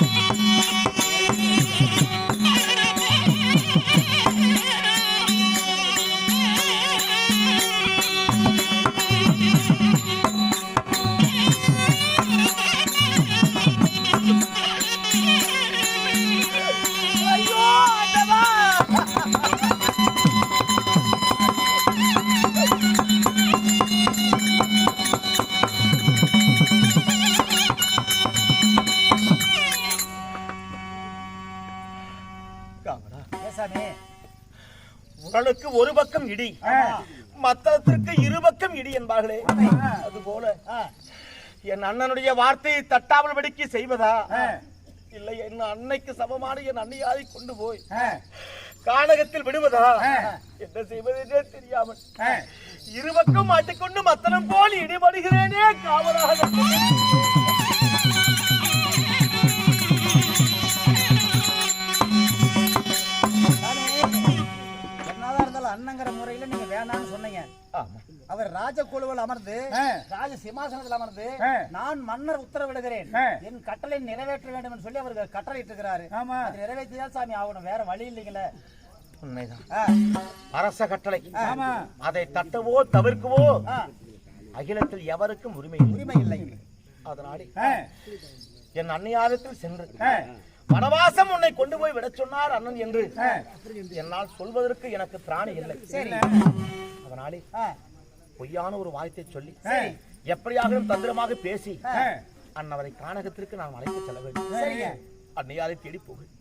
Música உடலுக்கு ஒரு பக்கம் இடி. மத்தத்திற்கு இரு பக்கம் இடி என்பார்களே. அதுபோல என் அண்ணனுடைய வார்த்தையை தட்டாமல் படிக்க செய்வதா? இல்லை என் அன்னைக்கு சமமான என் அன்னையாரை கொண்டு போய் கானகத்தில் விடுவதா? என்ன செய்வதென்றே தெரியாமல் இருபக்கம் மாட்டிக்கொண்டு மத்தனம் போல் இடிபடுகிறேனே காவலாக முறையில நீங்க வேணாம்னு சொன்னீங்க. அவர் ராஜ குழுவில் அமர்ந்து ராஜ சிம்மாசனத்தில் அமர்ந்து நான் மன்னர் உத்தரவிடுகிறேன். என் கட்டளை நிறைவேற்ற வேண்டும் என்று சொல்லி அவர் கட்டளை இருக்கிறாரு அது நிறைவேற்றிதான் சாமி ஆகணும். வேற வழி இல்லைங்களே. உண்மைதான். அரச கட்டளை. அதை தட்டவோ தவிர்க்கவோ அகிலத்தில் எவருக்கும் உரிமை இல்லை. உரிமை இல்லை. அதனாலே என் அன்னையாரத்தில் சென்று வனவாசம் உன்னை கொண்டு போய் விடச் சொன்னார் அண்ணன் என்று. என்னால் சொல்வதற்கு எனக்கு திராணி இல்லை. அதனாலே பொய்யான ஒரு வார்த்தை சொல்லி எப்படியாக தந்திரமாக பேசி அன்னவரை கானகத்திற்கு நான் அழைத்து செல்ல வேண்டும். அன்னையாரை தேடி போகிறேன்